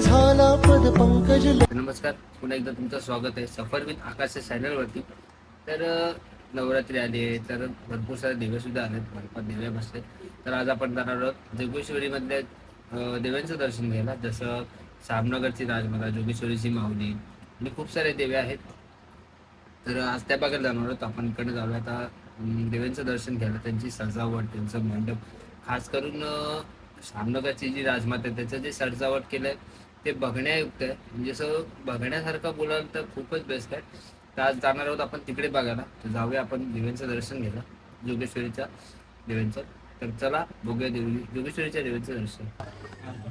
झाला पद पंकज नमस्कार. पुन्हा एकदा तुमचं स्वागत आहे. सफर विथ आकाश या चॅनलवरती तर नवरात्री आली आहे. तर भरपूर सारे दिवे सुद्धा आलेत. भरपूर दिवे बसले तर आज आपण जाणार आहोत जोगेश्वरीमधल्या अ, देव्यांचं दर्शन घ्यायला. जसं सामनगरची राजमाता जोगेश्वरीची माऊली आणि खूप सारे देवे आहेत. तर आज त्या भागात जाणार आहोत. आपण इकडे जाऊया आता देवांचं दर्शन घ्यायला. त्यांची सजावट त्यांचं मंडप. खास करून अ, जी राजमाता आहे त्याचं जे सजावट केलंय ते बघण्यायुक्त आहे. म्हणजे असं बघण्यासारखं बोलाल तर खूपच बेस्ट आहे. तर आज जाणार आहोत आपण तिकडे बघायला. तर जाऊया आपण देवेंचं दर्शन घ्यायला जोगेश्वरीच्या देवेंचं. तर चला बघूया देवी जोगेश्वरीच्या देवीचं दर्शन.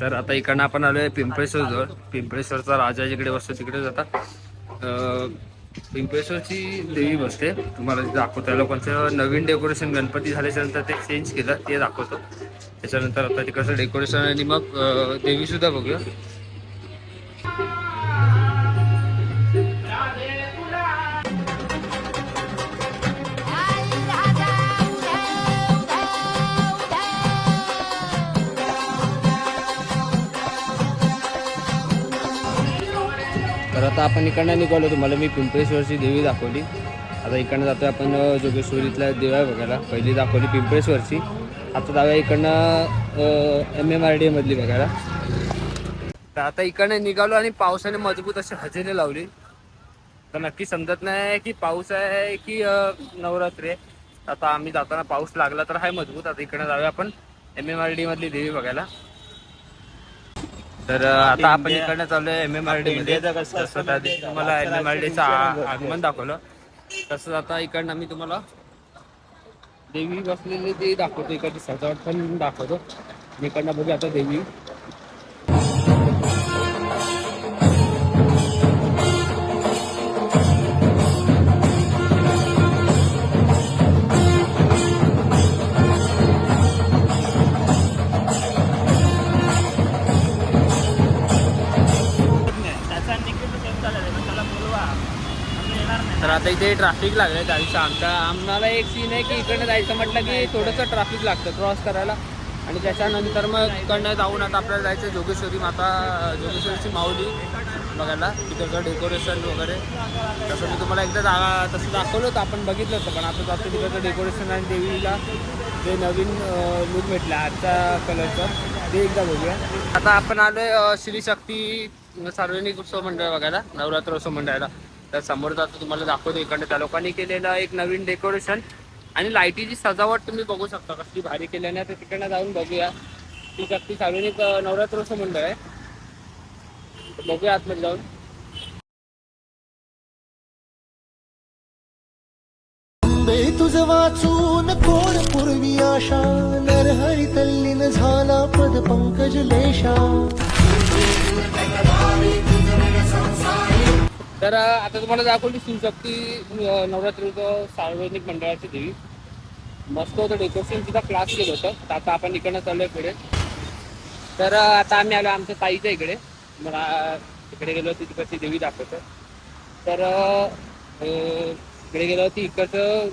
तर आता इकडनं आपण आलोय पिंपळेश्वर जवळ पिंपळेश्वरचा राजा जिकडे बसतो तिकडे जातात. पिंपेश्वरची देवी बसते. तुम्हाला दाखवतो. लोकांचं नवीन डेकोरेशन गणपती झाल्याच्यानंतर ते चेंज केलं ते दाखवतो. त्याच्यानंतर आता तिकडचं डेकोरेशन आणि मग देवी सुद्धा बघूया. आता आपण इकडनं निघालो तुम्हाला मी पिंपळेश्वरची देवी दाखवली. आता इकडनं जातोय आपण जोगेश्वरीतल्या देव्या बघायला. पहिली दाखवली पिंपळेश्वरची. आता जाऊया इकडनं एम एम आर डी मधली बघायला. तर आता इकडनं निघालो आणि पावसाने मजबूत अशी हजेरी लावली. तर नक्की समजत नाही की पाऊस आहे की नवरात्री आहे. आता आम्ही जाताना पाऊस लागला तर आहे मजबूत. आता इकडनं जाऊया आपण एम एम आर डी मधली देवी बघायला. तर आता आपण इकडनं चाललोय एम एम आर डी मध्ये. तसं तुम्हाला एम एम आर डीचं आगमन दाखवलं. तसंच आता इकडनं मी तुम्हाला देवी बसलेली ती दाखवतो. इकडची सजावट पण दाखवतो. इकडनं बघू आता देवी. इथे ट्रॅफिक लागलं त्या दिवशी आमच्या. आम्हाला एक सीन आहे की इकडनं जायचं म्हटलं की थोडंसं ट्रॅफिक लागतं क्रॉस करायला. आणि त्याच्यानंतर मग इकडनं जाऊन आता आपल्याला जायचं जोगेश्वरी माता जोगेश्वरीची माऊली बघायला. तिकडचं डेकोरेशन वगैरे. तसं मी तुम्हाला एकदा जागा तसं दाखवलं होतं आपण बघितलं होतं. पण आता जातो तिकडचं डेकोरेशन आणि देवीला जे नवीन लुक भेटलं आजच्या कलरचं ते एकदा बघूया. आता आपण आलोय अं, श्री शक्ती सार्वजनिक उत्सव मंडळ बघायला नवरात्र उत्सव मंडळाला. तर समोर जातो तुम्हाला दाखवतो इकडे त्या लोकांनी केलेलं एक नवीन डेकोरेशन आणि लाईटीची सजावट तुम्ही बघू शकता कसली भारी केल्याने तर तिकडनं जाऊन बघूया. ती शक्ती सार्वजनिक अं, नवरात्र मंडळ आहे. बघूया आतमध्ये जाऊन. तुझ वाचून कोण पूर्वी आशा? नरहरी तल्लीन झाला पद पंकज लेशा. तर आता तुम्हाला दाखवली शिवशक्ती नवरात्रीचं नवरात्री उत्सव सार्वजनिक मंडळाची देवी. मस्त होतं डेकोरेशन तिथं क्लास केलं होतं. तर आता आपण इकडनं चाललोय पुढे. तर आता आम्ही आलो आमच्या ताईच्या इकडे. मला इकडे गेलो होती तिकडची देवी दाखवतो. तर इकडे गेलो होती इकडचं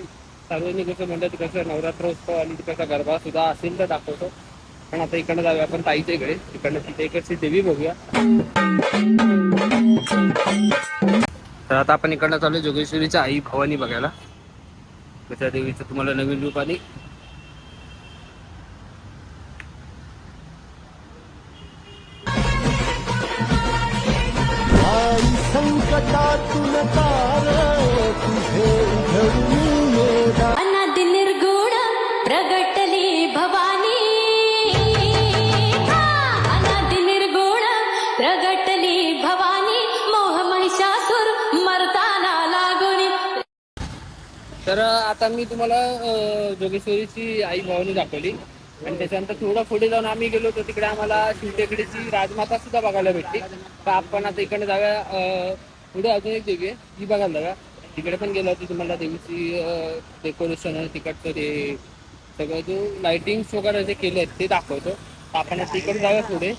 सार्वजनिक मंडळ तिकडचं नवरात्र उत्सव आणि तिकडचा गरबा सुद्धा असेल तर दाखवतो. पण आता इकडनं जाऊया आपण ताईच्या इकडे. इकडनं तिथे इकडची देवी बघूया. तर आता आपण इकडनं चालू जोगेश्वरीच्या आई भवानी बघायला. त्याच्या देवीचं तुम्हाला नवीन रूप आणि संकटातून तर आता मी तुम्हाला अं, जोगेश्वरीची आई भवानी दाखवली. आणि त्याच्यानंतर थोडं पुढे जाऊन आम्ही गेलो होतो तिकडे आम्हाला शिवटेकडीची राजमाता सुद्धा बघायला भेटली. तर आपण आता इकडे जाऊया अं, पुढे अजून एक देवी आहे ती बघायला जाऊया. तिकडे पण गेलो होती तुम्हाला देवीची डेकोरेशन तिकडचं ते सगळं जो लाइटिंग्स वगैरे जे केले आहेत ते दाखवतो. आपण आता इकडे जाऊया पुढे.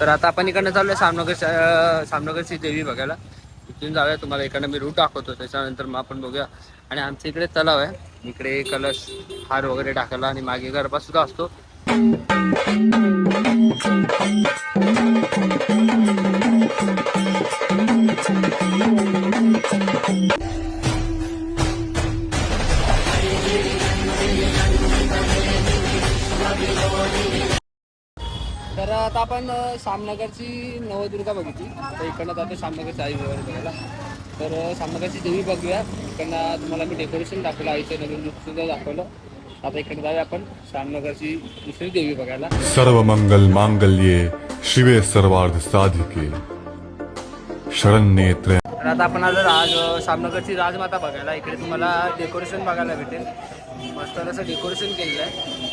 तर आता आपण इकडनं चाललोय सामनगर सामनगरची देवी बघायला. इथून जाऊया. तुम्हाला इकडे मी रूट दाखवतो. त्याच्यानंतर मग आपण बघूया. आणि आमच्या इकडे तलाव आहे. इकडे कलश हार वगैरे टाकायला आणि मागे गरबा सुद्धा असतो. तर आता आपण सामनगरची नवदुर्गा बघितली. तर इकडनं जातो सामनगरची आई वगैरे बघायला. तर सामनगरची देवी बघूया. इकडनं तुम्हाला मी डेकोरेशन दाखवलं आईचं नवीन सुद्धा दाखवलं. आता इकडे जाऊया आपण सामनगरची दुसरी देवी बघायला. सर्वमंगल मांगल्ये शिवे सर्वार्थ साधिके. शरण्ये त्र्य तर आता आपण आलो राज सामनगरची राजमाता बघायला. इकडे तुम्हाला डेकोरेशन बघायला भेटेल. मस्त असं डेकोरेशन केलेलं आहे.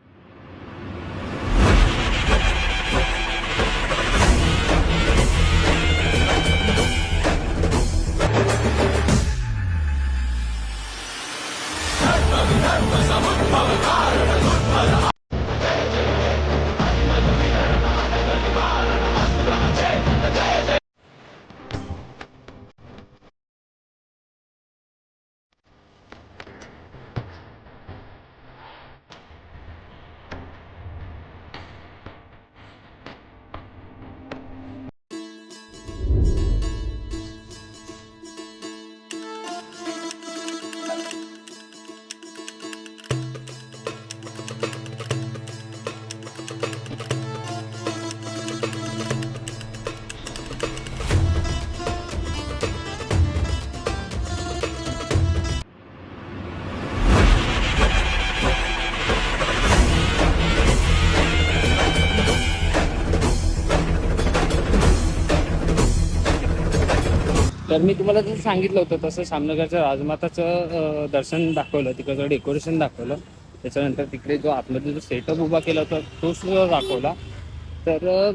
तर मी तुम्हाला जसं सांगितलं होतं तसं सामनगरच्या राजमाताचं दर्शन दाखवलं तिकडचं डेकोरेशन दाखवलं. त्याच्यानंतर तिकडे जो आतमध्ये जो सेटअप उभा केला होता तो सुद्धा दाखवला. तर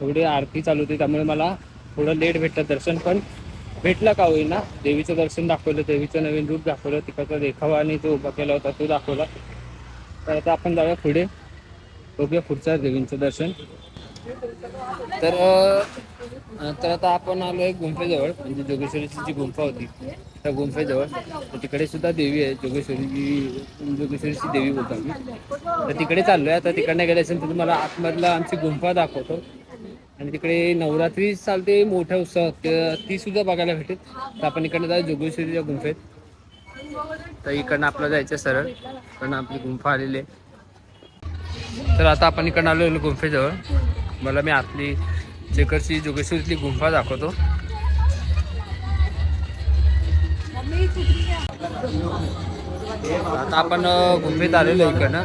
थोडी आरती चालू होती त्यामुळे मला थोडं लेट भेटलं दर्शन. पण भेटलं का होईना? देवीचं दर्शन दाखवलं देवीचं नवीन रूप दाखवलं तिकडचा देखावा आणि जो उभा केला होता तो दाखवला. तर आता आपण जाऊया पुढे. बघूया पुढच्या देवींचं दर्शन. तर तर आता आपण आलो आहे गुंफेजवळ म्हणजे जोगेश्वरीची जी गुंफा होती त्या गुंफेजवळ. तर तिकडे सुद्धा देवी आहे जोगेश्वरीची जोगेश्वरीची देवी बोलतो आम्ही. तर तिकडे चाललो आहे आता तिकडनं गेले असेल तर तुम्हाला आतमधला आमची गुंफा दाखवतो. आणि तिकडे नवरात्री चालते मोठा उत्सव ती सुद्धा बघायला भेटेल. तर आपण इकडनं जाऊ जोगेश्वरीच्या गुंफेत. तर इकडनं आपलं जायचं सरळ कारण आपली गुंफा आलेली आहे. तर आता आपण इकडनं आलो गुंफेजवळ. मला मी आतली चेकरची जोगेश्वरीतली गुंफा दाखवतो. आता आपण गुंफेत आलेलो आहे इकडनं.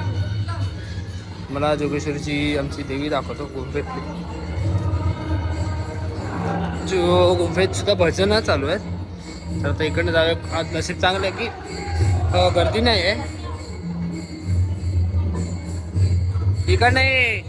मला जोगेश्वरीची आमची देवी दाखवतो गुंफेतली जो गुंफेत सुद्धा भजन चालू आहेत. तर आता इकडनं जाऊया. आज नशीब चांगलं आहे की गर्दी नाही आहे इकडनं ये.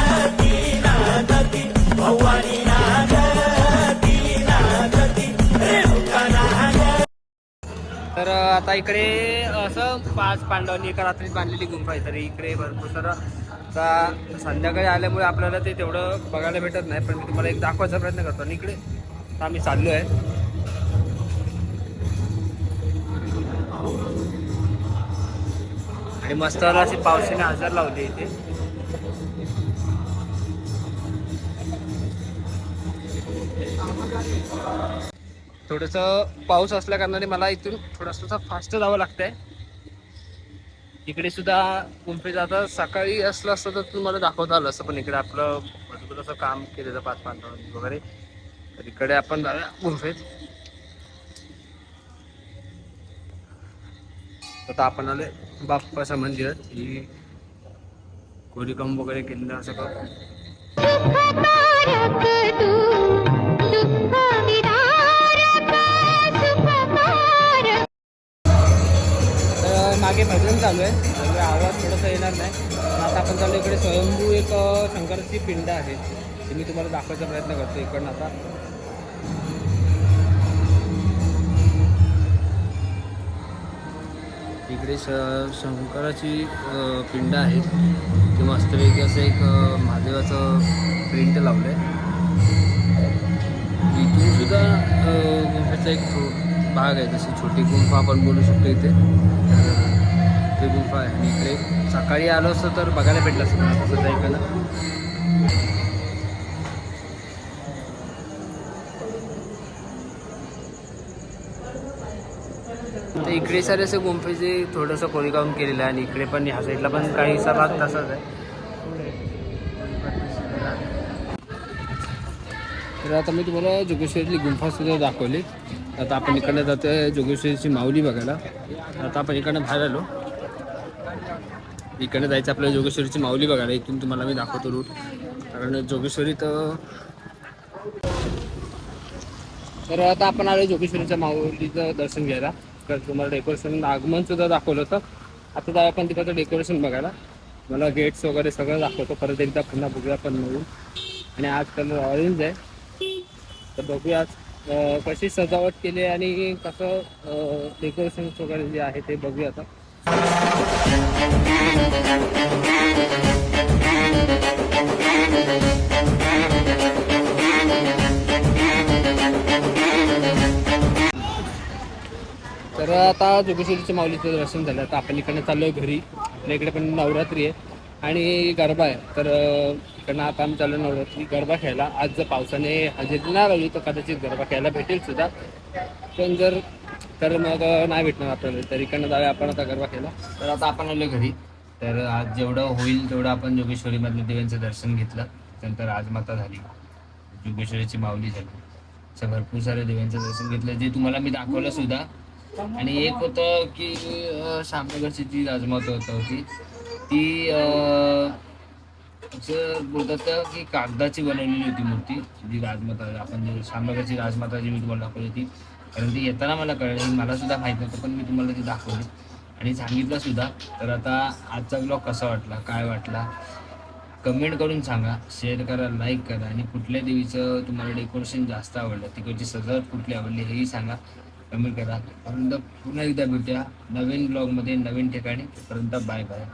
आता इकडे असं पाच पांडवांनी एका रात्रीत बांधलेली गुंफा आहे तरी इकडे भरपूर सारं आता संध्याकाळी आल्यामुळे आपल्याला ते तेवढं बघायला भेटत नाही पण मी तुम्हाला एक दाखवायचा प्रयत्न करतो. आणि इकडे आता आम्ही चाललो आहे. आणि मस्त अशी पावसाने हजर लावली इथे. थोडस पाऊस असल्या कारणाने मला इथून थोडस फास्ट जावं लागतंय. इकडे सुद्धा गुंफे जाता सकाळी असलं असतं तर तुम्हाला दाखवता आलं असं पण इकडे आपलं भरपूर असं काम केलेलं पाच पांडवांनी वगैरे. तर इकडे आपण जाऊया गुंफेत आता आपण आले बाप्पाचं मंदिर. ही कोरीकम वगैरे केलेलं असं चालू आहे. आवाज थोडंसं येणार नाही. आता आपण चालू इकडे स्वयंभू एक शंकराची पिंड आहे. ती मी तुम्हाला दाखवायचा प्रयत्न करतो इकडनं आता. इकडे श शंकराची पिंड आहे. ते वास्तविक असं एक महादेवाचं प्रिंट लावलं आहे इथून सुद्धा गुंफ्याचा एक भाग आहे. जशी छोटी गुंफा आपण बोलू शकतो इथे. तर गुंफा आहे आणि इकडे सकाळी आलो असतं तर बघायला भेटलं असतं. मला तसं ऐकायला तर इकडे सारे असे गुंफेचे थोडंसं कोरीकाम केलेलं आहे आणि इकडे पण ह्या साईडला पण काहीसा भाग तसाच आहे. तर आता मी तुम्हाला जोगेश्वरीतली गुंफासुद्धा दाखवली. आता आपण इकडनं जातो आहे जोगेश्वरीची माऊली बघायला. आता आपण इकडनं बाहेर आलो. इकडे जायचं आपल्याला जोगेश्वरीची माऊली बघायला. इथून तुम्हाला मी दाखवतो रूट कारण जोगेश्वरी तर तर आता आपण आलो जोगेश्वरीच्या माऊलीचं दर्शन घ्यायला. तर तुम्हाला डेकोरेशन आगमन सुद्धा दाखवलं होतं. आता जाऊ आपण तिकडचं डेकोरेशन बघायला. मला गेट्स वगैरे सगळं दाखवतो. परत एकदा पुन्हा बघूया पण मिळून आणि आज कलर ऑरेंज आहे. तर बघूया आज कशी सजावट केली आणि कसं डेकोरेशन वगैरे जे आहे ते बघूया आता. तर आता जोगेश्वरीच्या माऊलीचं दर्शन झालं. आता आपण इकडनं आहे घरी. इकडे पण नवरात्री आहे. आणि गरबा आहे. तर इकडनं आता आम्ही चाललो नवरात्री गरबा खेळायला. आज जर पावसाने हजेरी नाही लावली तर कदाचित गरबा खेळायला भेटेल सुद्धा. पण जर तर मग नाही भेटणार आपल्याला. तर इकडनं जाऊया आपण आता गरबा केला तर आता आपण आलो घरी. तर आज जेवढं होईल तेवढं आपण जोगेश्वरीमधल्या देवांचं दर्शन घेतलं. त्यानंतर राजमाता झाली. जोगेश्वरीची माऊली झाली. असं भरपूर सारे देवांचं दर्शन घेतलं. जे तुम्हाला मी दाखवलं सुद्धा. आणि एक होतं की श्यामनगरची जी राजमाता होता होती ती असं बोलतात की कागदाची बनवलेली होती मूर्ती. जी राजमाता आपण जी श्यामनगरची राजमाता जी मी तुम्हाला दाखवली होती कारण ती येताना मला कळली मला सुद्धा माहीत नव्हतं पण मी तुम्हाला ती दाखवली. आणि सांगितलं सुद्धा. तर आता आजचा ब्लॉग कसा वाटला काय वाटला? कमेंट करून सांगा. शेअर करा लाईक करा. आणि कुठल्या देवीचं तुम्हाला डेकोरेशन जास्त आवडलं तिकडची सजावट कुठली आवडली हेही सांगा. कमेंट करा. परंतु पुन्हा एकदा भेटूया. नवीन ब्लॉगमध्ये नवीन ठिकाणी. परंतु बाय बाय